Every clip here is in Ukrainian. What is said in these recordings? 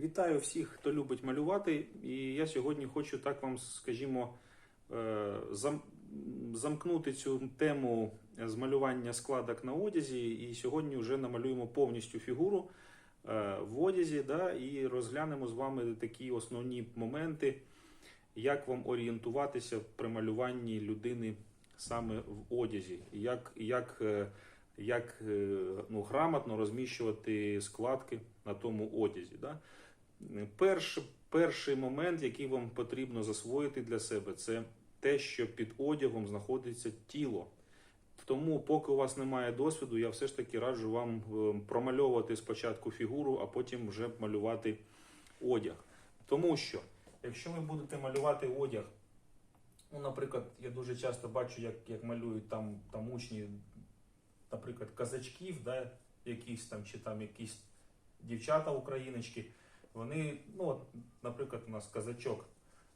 Вітаю всіх, хто любить малювати. І я сьогодні хочу так вам, скажімо, е, замкнути цю тему з малювання складок на одязі. І сьогодні вже намалюємо повністю фігуру е, в одязі, да, і розглянемо з вами такі основні моменти, як вам орієнтуватися при малюванні людини саме в одязі, як, як, е, як ну, грамотно розміщувати складки на тому одязі. Да? Перш, перший момент, який вам потрібно засвоїти для себе, це те, що під одягом знаходиться тіло. Тому, поки у вас немає досвіду, я все ж таки раджу вам е, промальовувати спочатку фігуру, а потім вже малювати одяг. Тому що, якщо ви будете малювати одяг, ну, наприклад, я дуже часто бачу, як, як малюють там, там учні, наприклад, казачків, да, якісь там, чи там якісь дівчата україночки, вони, ну, от, наприклад, у нас казачок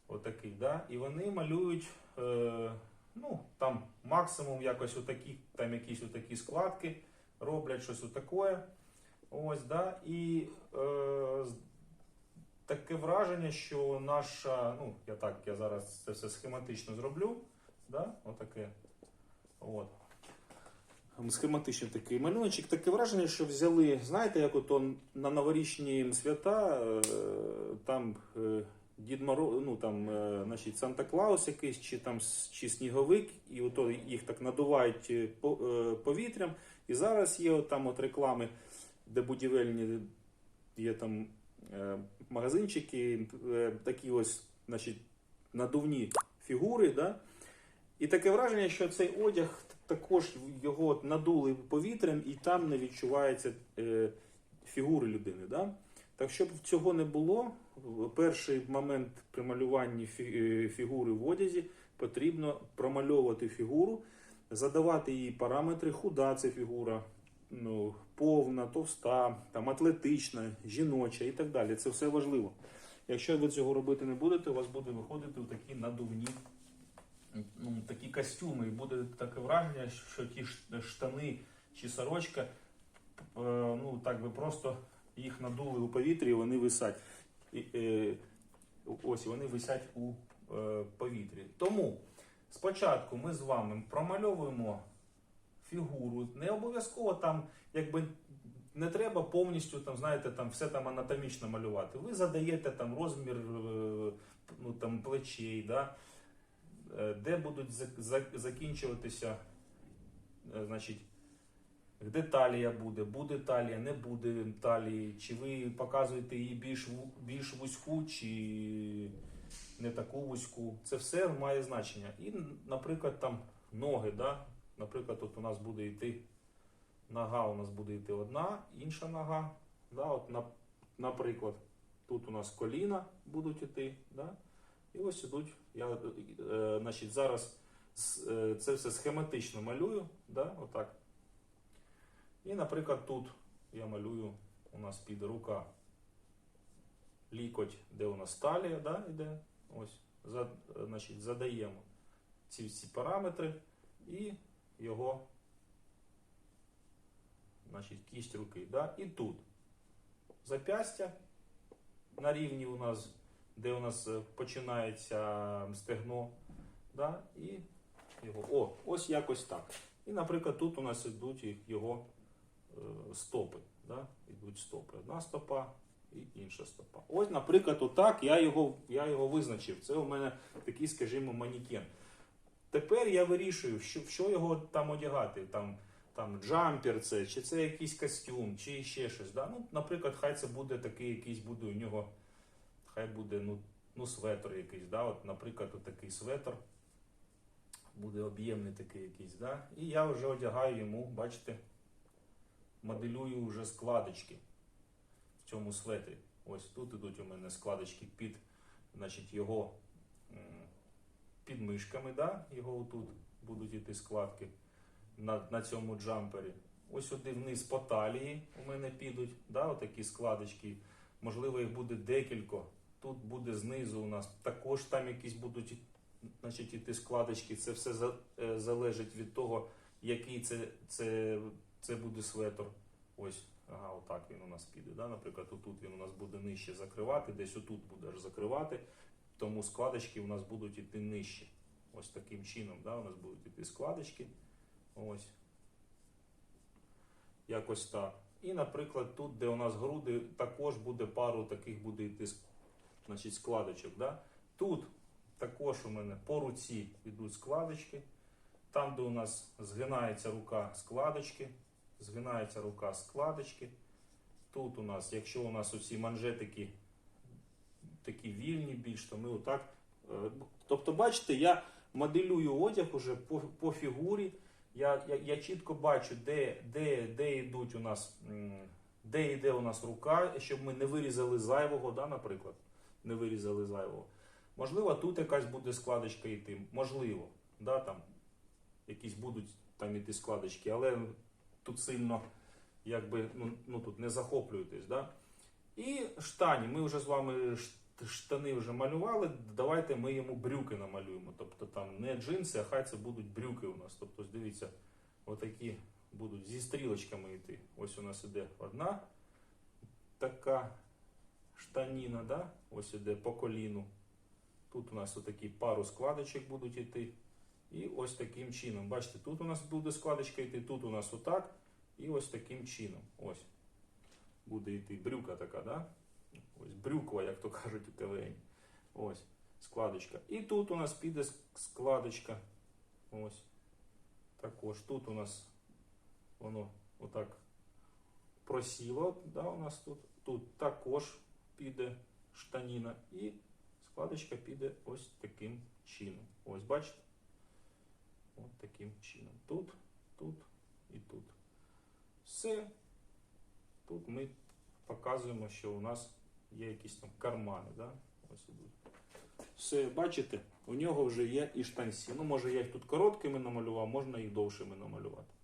отакий, да, і вони малюють, е, ну, там максимум якось отакі, там якісь отакі складки, роблять щось отаке. Ось, да, і е, таке враження, що наша, ну, я так, я зараз це все схематично зроблю, да, отаке. От. Схематичний такий малюночок, таке враження, що взяли, знаєте, як от он на новорічні свята, е, там е, Дід Моро, ну там, е, значить, Санта Клаус якийсь, чи там чи сніговик, і ото їх так надувають по- повітрям. І зараз є от там от реклами, де будівельні є там магазинчики, такі ось, значить, надувні фігури, да? І таке враження, що цей одяг також його надули повітрям, і там не відчувається е, фігури людини. Да? Так щоб цього не було, перший момент при малюванні е, фігури в одязі потрібно промальовувати фігуру, задавати їй параметри, худа це фігура, ну, повна, товста, там, атлетична, жіноча і так далі. Це все важливо. Якщо ви цього робити не будете, у вас буде виходити такі надувні ну, такі костюми, і буде таке враження, що ті штани чи сорочка, е, ну так би просто їх надули у повітрі, і вони висять. Е, ось вони висять у е, повітрі. Тому спочатку ми з вами промальовуємо фігуру. Не обов'язково там, якби. Не треба повністю там, знаєте, там все там анатомічно малювати. Ви задаєте там розмір ну, там, плечей, да? Е, де будуть зак- зак- закінчуватися, е, значить, де талія буде, буде талія, не буде талії, чи ви показуєте її більш, більш вузьку, чи не таку вузьку. Це все має значення. І, наприклад, там ноги, да? наприклад, от у нас буде йти нога, у нас буде йти одна, інша нога. Да? От, наприклад, тут у нас коліна будуть йти. Да? І ось ідуть. Я е, значить, зараз е, це все схематично малюю. Да? Отак. І, наприклад, тут я малюю, у нас піде рука, лікоть, де у нас талія, да? іде. Ось, за, значить, задаємо ці всі параметри і його значить, кість руки. Да? І тут запястя на рівні у нас, де у нас е, починається стегно. Да? І його. О, ось якось так. І, наприклад, тут у нас йдуть його е, стопи. Да? Йдуть стопи. Одна стопа і інша стопа. Ось, наприклад, отак я його, я його визначив. Це у мене такий, скажімо, манікен. Тепер я вирішую, що, що його там одягати. Там, там джампер це, чи це якийсь костюм, чи ще щось. Да? Ну, наприклад, хай це буде такий якийсь буде у нього, хай буде ну, ну светр якийсь. Да? От, наприклад, от такий светр. Буде об'ємний такий якийсь. Да? І я вже одягаю йому, бачите, моделюю вже складочки в цьому светрі. Ось тут ідуть у мене складочки під значить, його м, під мишками, да? його тут будуть іти складки на, на цьому джампері. Ось сюди вниз по талії у мене підуть, да? отакі складочки. Можливо, їх буде декілька. Тут буде знизу у нас також там якісь будуть значить, іти складочки. Це все за, е, залежить від того, який це, це, це буде светр. Ось ага, отак він у нас піде. Да? Наприклад, отут він у нас буде нижче закривати, десь отут буде аж закривати, тому складочки у нас будуть іти нижче. Ось таким чином, да? у нас будуть іти складочки. Ось. Якось так. І, наприклад, тут, де у нас груди, також буде пару таких буде йти значить, складочок. Да? Тут також у мене по руці йдуть складочки. Там, де у нас згинається рука складочки, згинається рука складочки. Тут у нас, якщо у нас оці манжетики такі вільні більш, то ми отак. е, Тобто, бачите, я моделюю одяг уже по, по фігурі. Я, я, я чітко бачу, де, де, де йдуть у нас, де йде у нас рука, щоб ми не вирізали зайвого, да, наприклад. Не вирізали зайвого. Можливо, тут якась буде складочка йти. Можливо, да, там якісь будуть там іти складочки, але тут сильно якби, ну, ну тут не захоплюєтесь. Да? І штані. Ми вже з вами штани вже малювали. Давайте ми йому брюки намалюємо. Тобто там не джинси, а хай це будуть брюки у нас. Тобто, дивіться, отакі будуть зі стрілочками йти. Ось у нас іде одна така штаніна, да? ось іде по коліну. Тут у нас отакі пару складочок будуть йти. І ось таким чином. Бачите, тут у нас буде складочка йти, тут у нас отак. І ось таким чином. Ось. Буде йти брюка така, да? Ось брюква, як то кажуть у КВН. Ось складочка. І тут у нас піде складочка. Ось. Також тут у нас воно отак просіло. Да, у нас тут. Тут також піде штаніна. І складочка піде ось таким чином. Ось бачите? Ось таким чином. Тут, тут і тут. Все. Тут ми показуємо, що у нас є якісь там кармани. Да? Ось ідуть. Все, бачите, у нього вже є і штанці. Ну, може, я їх тут короткими намалював, можна їх довшими намалювати.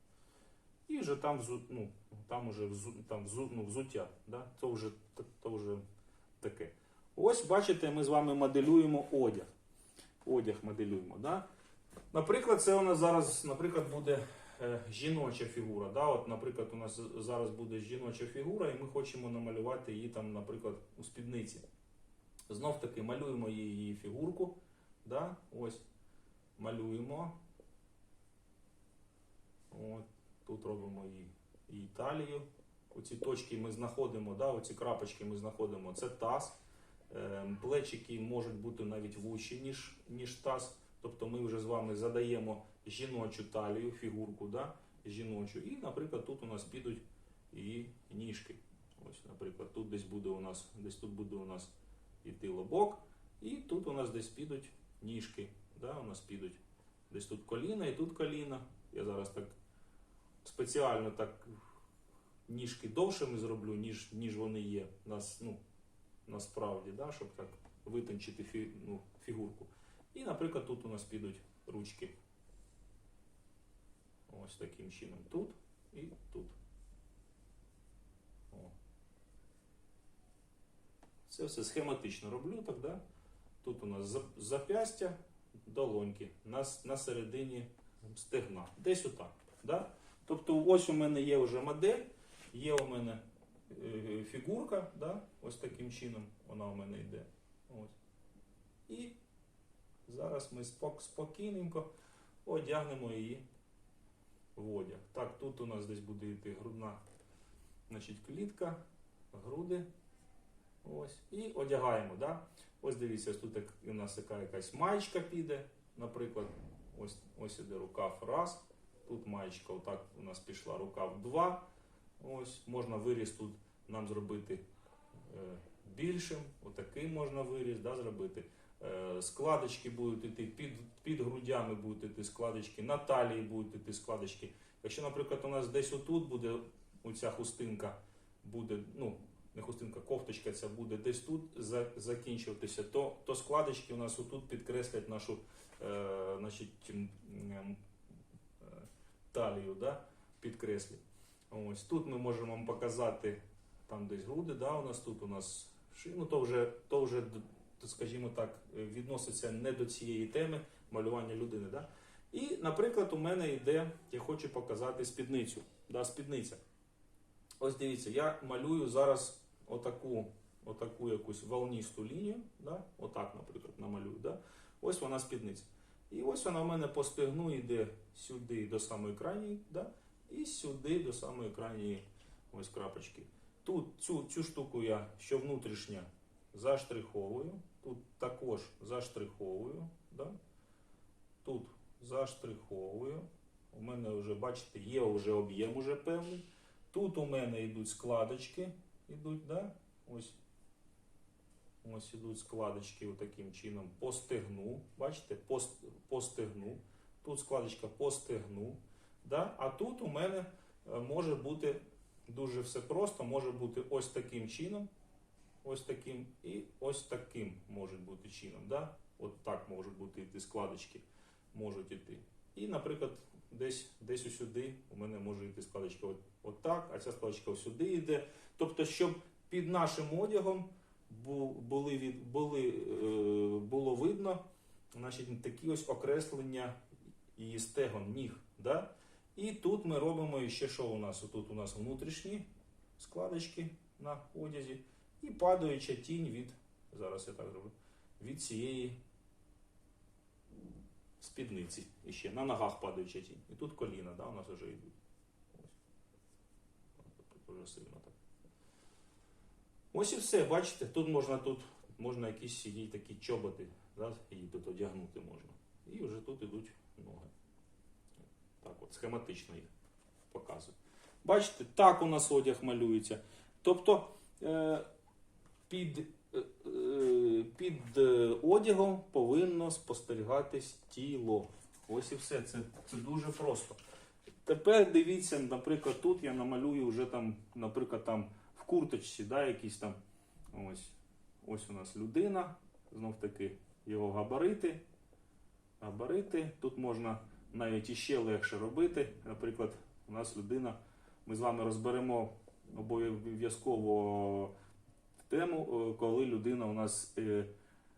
І вже там, ну, там уже там ну, взуття. Да? То, вже, то вже таке. Ось, бачите, ми з вами моделюємо одяг. Одяг моделюємо. Да? Наприклад, це у нас зараз, наприклад, буде е, жіноча фігура. Да? От, наприклад, у нас зараз буде жіноча фігура, і ми хочемо намалювати її там, наприклад, у спідниці. Знов таки малюємо її, фігурку. Да? Ось. Малюємо. От. Тут робимо її, її талію. Оці точки ми знаходимо, да? оці крапочки ми знаходимо. Це таз. Е, Плечики можуть бути навіть вущі, ніж, ніж таз. Тобто ми вже з вами задаємо жіночу талію, фігурку, да? жіночу. І, наприклад, тут у нас підуть і ніжки. Ось, наприклад, тут десь буде у нас, десь тут буде у нас іти лобок, і тут у нас десь підуть ніжки. Да? У нас підуть десь тут коліна і тут коліна. Я зараз так спеціально так ніжки довшими зроблю, ніж, ніж вони є. Нас, ну, насправді, да? щоб так витончити фі, ну, фігурку. І, наприклад, тут у нас підуть ручки. Ось таким чином. Тут і тут. О. Це все схематично роблю так, да? Тут у нас зап'ястя, долоньки на, на середині стегна. Десь отак. Да? Тобто ось у мене є вже модель, є у мене е, фігурка, да? ось таким чином вона у мене йде. Ось. І зараз ми спок- спокійненько одягнемо її в одяг. Так, тут у нас десь буде йти грудна значить, клітка, груди. Ось. І одягаємо. Да? Ось дивіться, тут у нас така якась маєчка піде, наприклад. Ось, ось іде рукав раз. Тут маєчка, отак у нас пішла рукав два. Ось, можна виріз тут нам зробити е, більшим. Отакий можна виріз да, зробити. Е, складочки будуть йти під, під грудями будуть йти складочки, на талії будуть йти складочки. Якщо, наприклад, у нас десь отут буде оця хустинка, буде, ну, не хустинка, кофточка ця буде десь тут закінчуватися, то, то складочки у нас отут підкреслять нашу е, значить, е, талію, да? підкреслять. Ось тут ми можемо вам показати там десь груди, да, у нас тут у нас ши- ну, то вже, то вже скажімо так, е, відноситься не до цієї теми малювання людини. Да? І, наприклад, у мене йде, я хочу показати спідницю. Да, спідниця. Ось дивіться, я малюю зараз отаку, отаку якусь волністу лінію. Да? Отак, наприклад, намалюю. Да? Ось вона спідниця. І ось вона в мене по стегну йде сюди до самої крайньої, да? І сюди до самої крайньої ось крапочки. Тут цю, цю штуку я, що внутрішня, заштриховую. Тут також заштриховую. Да? Тут заштриховую. У мене вже, бачите, є вже об'єм уже певний. Тут у мене йдуть складочки. Йдуть, да? Ось. Ось ідуть складочки таким чином по стегну. Бачите, по, ст- Тут складочка по стегну. Да? А тут у мене е, може бути дуже все просто, може бути ось таким чином. Ось таким і ось таким можуть бути чином. Да? От так можуть бути йти складочки. Можуть йти. І, наприклад, десь, десь ось сюди у мене може йти складочка от, от так, а ця складочка сюди йде. Тобто, щоб під нашим одягом були від, були, е, було видно значить, такі ось окреслення і стегон, ніг. Да? І тут ми робимо ще що у нас? Тут у нас внутрішні складочки на одязі і падаюча тінь від, зараз я так зроблю, від цієї спідниці. І ще на ногах падаюча тінь. І тут коліна, да, у нас вже йдуть. Вже сильно так. Ось і все, бачите, тут можна тут можна якісь такі чоботи, да, її тут одягнути можна. І вже тут ідуть ноги. Так от, схематично їх показую. Бачите, так у нас одяг малюється. Тобто е, під, е, е, під одягом повинно спостерігатись тіло. Ось і все. Це, це дуже просто. Тепер дивіться, наприклад, тут я намалюю вже там, наприклад, там в курточці, да, якісь там. Ось, ось у нас людина. Знов таки його габарити. Габарити. Тут можна навіть іще легше робити. Наприклад, у нас людина, ми з вами розберемо обов'язково тему, е, коли людина у нас е,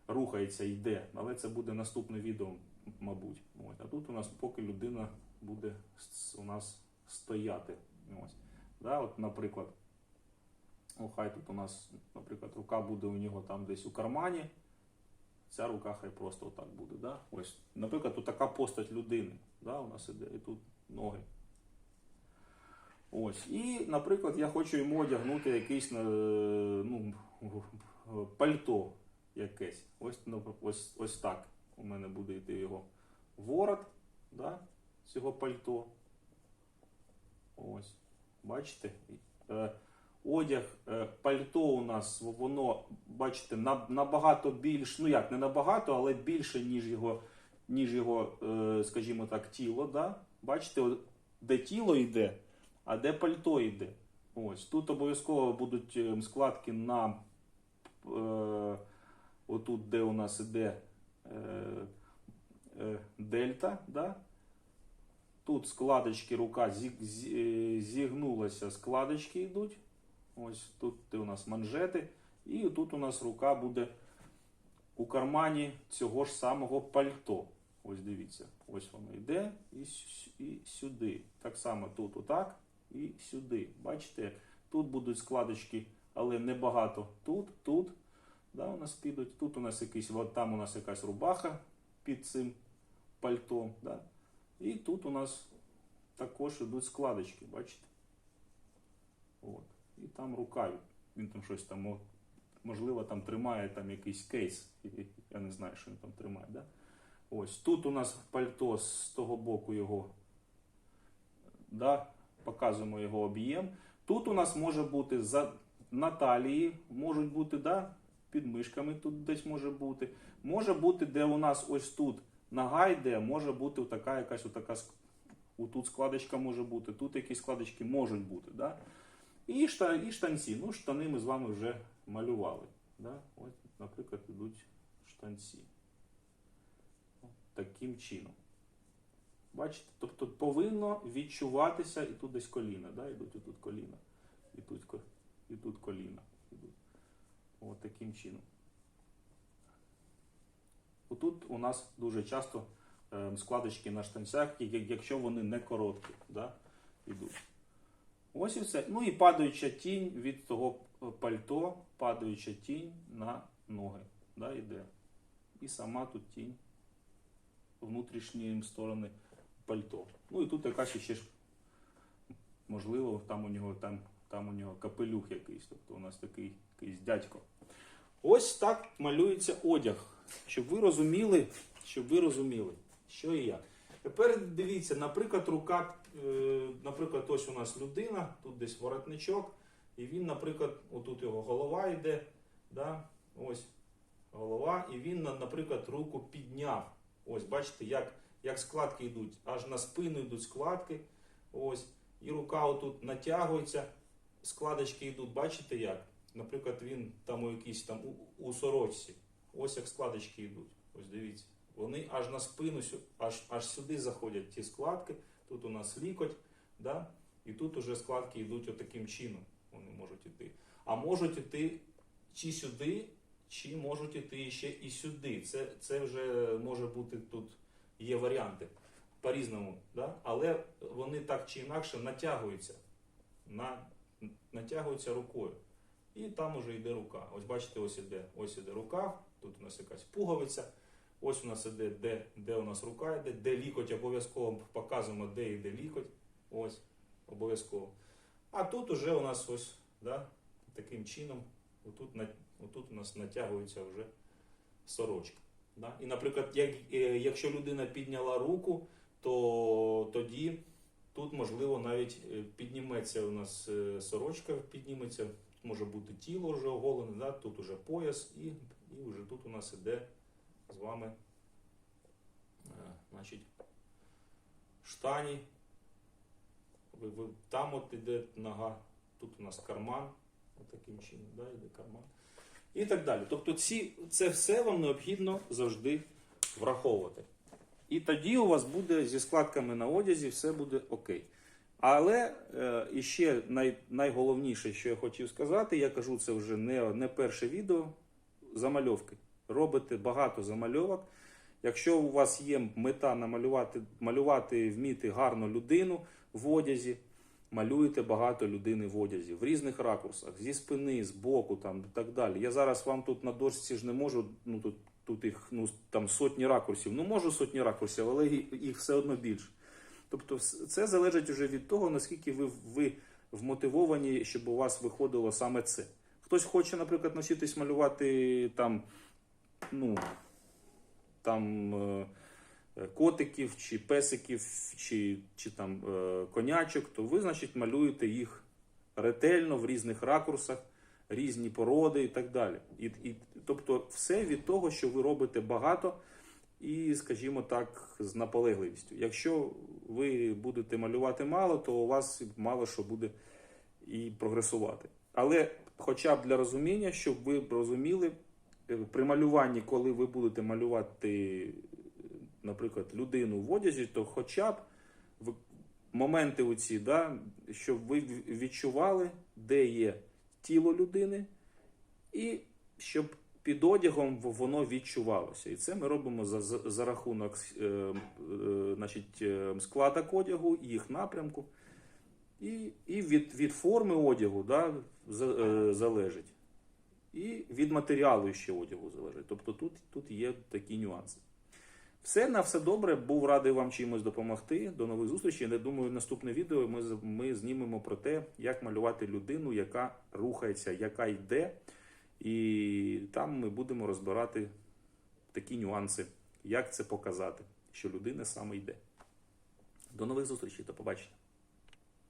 рухається, йде. Але це буде наступне відео, мабуть. А тут у нас поки людина буде у нас стояти. Ось. Да, от, наприклад, хай тут у нас, наприклад, рука буде у нього там десь у кармані. Ця рука хай просто отак буде. Да? Ось, наприклад, тут така постать людини. Да? У нас іде і тут ноги. Ось. І, наприклад, я хочу йому одягнути якийсь е, ну, пальто якесь. Ось, ну, ось, ось так у мене буде йти його ворот да? цього пальто. Ось. Бачите? Одяг, е, пальто у нас, воно, бачите, набагато більш, ну як, не набагато, але більше, ніж його, ніж його е, скажімо так, тіло. Да? Бачите, де тіло йде, а де пальто йде. Ось. Тут обов'язково будуть е, складки на е, отут, де у нас іде е, е, дельта. Да? Тут складочки, рука зі, зі- зігнулася, складочки йдуть. Ось тут у нас манжети. І тут у нас рука буде у кармані цього ж самого пальто. Ось дивіться, ось воно йде і, і сюди. Так само тут отак і сюди. Бачите, тут будуть складочки, але небагато. Тут, тут. Да, у нас підуть. Тут у нас якийсь, там у нас якась рубаха під цим пальтом. Да? І тут у нас також ідуть складочки, бачите? От. І там рука, він там щось там, можливо, там тримає там якийсь кейс. Я не знаю, що він там тримає. Да? Ось тут у нас пальто з того боку його. Да? Показуємо його об'єм. Тут у нас може бути за на талії, можуть бути да? під мишками тут десь може бути. Може бути, де у нас ось тут нога йде, може бути така якась отака ск- тут складочка може бути, тут якісь складочки можуть бути. Да? І, шта, і штанці. Ну, штани ми з вами вже малювали. Да? Ось, наприклад, ідуть штанці. Таким чином. Бачите? Тобто повинно відчуватися і тут десь коліна. Да? Ідуть і тут коліна. І тут, і тут коліна. Ідуть. От таким чином. Отут у нас дуже часто е, складочки на штанцях, якщо вони не короткі, да, ідуть. Ось і все. Ну і падаюча тінь від того е, пальто, падаюча тінь на ноги. Да, йде. І сама тут тінь внутрішньої сторони пальто. Ну і тут якась ще ж, можливо, там у нього там, там у нього капелюх якийсь. Тобто у нас такий якийсь дядько. Ось так малюється одяг. Щоб ви розуміли, щоб ви розуміли, що і як. Тепер дивіться, наприклад, рука, е, наприклад, ось у нас людина, тут десь воротничок, і він, наприклад, отут його голова йде, да? ось голова, і він, наприклад, руку підняв. Ось, бачите, як, як складки йдуть, аж на спину йдуть складки. Ось, і рука отут натягується, складочки йдуть, бачите як? Наприклад, він там у якійсь там у, у сорочці. Ось як складочки йдуть. Ось дивіться. Вони аж на спину, аж, аж сюди заходять ті складки. Тут у нас лікоть, да? і тут уже складки йдуть отаким чином. Вони можуть іти. А можуть іти чи сюди, чи можуть іти ще і сюди. Це, це вже може бути тут є варіанти по-різному. Да? Але вони так чи інакше натягуються. На, натягуються рукою. І там уже йде рука. Ось бачите, ось іде, ось іде рука, тут у нас якась пуговиця. Ось у нас іде, де, де у нас рука йде, де лікоть обов'язково показуємо, де йде лікоть. Ось, обов'язково. А тут уже у нас ось, да, таким чином, отут, отут у нас натягується вже сорочка. Да? І, наприклад, як, е, якщо людина підняла руку, то тоді тут можливо навіть е, підніметься у нас е, сорочка, підніметься, може бути тіло вже оголене, да? тут уже пояс, і, і вже тут у нас іде з вами е, значить, штані. Ви, ви, там от іде нога, тут у нас карман, таким чином, да, йде карман. І так далі. Тобто ці, це все вам необхідно завжди враховувати. І тоді у вас буде зі складками на одязі все буде окей. Але е, ще най, найголовніше, що я хотів сказати, я кажу це вже не, не перше відео. Замальовки. Робите багато замальовок. Якщо у вас є мета намалювати, малювати, вміти гарну людину в одязі, малюєте багато людини в одязі в різних ракурсах, зі спини, з боку там і так далі. Я зараз вам тут на дошці ж не можу, ну тут, тут їх ну, там сотні ракурсів. Ну можу сотні ракурсів, але їх все одно більше. Тобто, це залежить вже від того, наскільки ви, ви вмотивовані, щоб у вас виходило саме це. Хтось хоче, наприклад, навчитись малювати там, ну, там е, котиків, чи песиків, чи, чи там е, конячок, то ви, значить, малюєте їх ретельно в різних ракурсах, різні породи і так далі. І, і, тобто, все від того, що ви робите багато і, скажімо так, з наполегливістю. Якщо ви будете малювати мало, то у вас мало що буде і прогресувати. Але хоча б для розуміння, щоб ви розуміли, при малюванні, коли ви будете малювати, е, наприклад, людину в одязі, то хоча б моменти оці, да, щоб ви відчували, де є тіло людини, і щоб під одягом воно відчувалося. І це ми робимо за, за, за рахунок е, е, значить, е, складок одягу, їх напрямку. І, і від, від форми одягу да, за- е, залежить. І від матеріалу ще одягу залежить. Тобто тут, тут є такі нюанси. Все на все добре. Був радий вам чимось допомогти. До нових зустрічей. Я думаю, наступне відео ми, ми знімемо про те, як малювати людину, яка рухається, яка йде. І там ми будемо розбирати такі нюанси, як це показати, що людина саме йде. До нових зустрічей, до побачення.